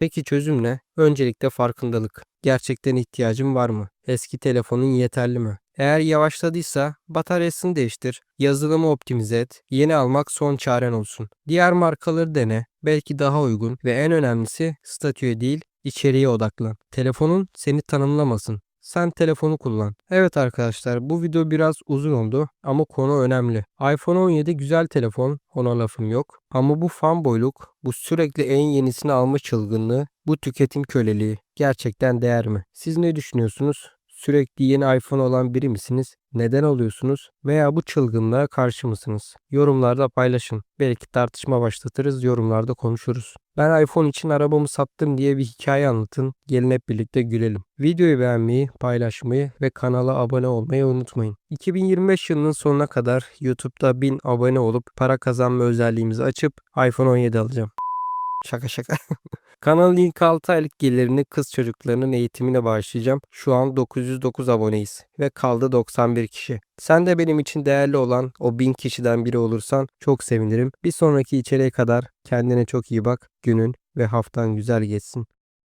Peki çözüm ne? Öncelikle farkındalık. Gerçekten ihtiyacın var mı? Eski telefonun yeterli mi? Eğer yavaşladıysa bataryasını değiştir, yazılımı optimize et, yeni almak son çaren olsun. Diğer markaları dene, belki daha uygun ve en önemlisi statüye değil içeriğe odaklan. Telefonun seni tanımlamasın. Sen telefonu kullan. Evet arkadaşlar bu video biraz uzun oldu ama konu önemli. iPhone 17 güzel telefon ona lafım yok. Ama bu fanboyluk, bu sürekli en yenisini alma çılgınlığı, bu tüketim köleliği gerçekten değer mi? Siz ne düşünüyorsunuz? Sürekli yeni iPhone olan biri misiniz? Neden oluyorsunuz? Veya bu çılgınlığa karşı mısınız? Yorumlarda paylaşın. Belki tartışma başlatırız, yorumlarda konuşuruz. Ben iPhone için arabamı sattım diye bir hikaye anlatın. Gelin hep birlikte gülelim. Videoyu beğenmeyi, paylaşmayı ve kanala abone olmayı unutmayın. 2025 yılının sonuna kadar YouTube'da 1000 abone olup para kazanma özelliğimizi açıp iPhone 17 alacağım. Şaka şaka. Kanalın ilk 6 aylık gelirini kız çocuklarının eğitimine bağışlayacağım. Şu an 909 aboneyiz ve kaldı 91 kişi. Sen de benim için değerli olan o 1000 kişiden biri olursan çok sevinirim. Bir sonraki içeriğe kadar kendine çok iyi bak. Günün ve haftan güzel geçsin.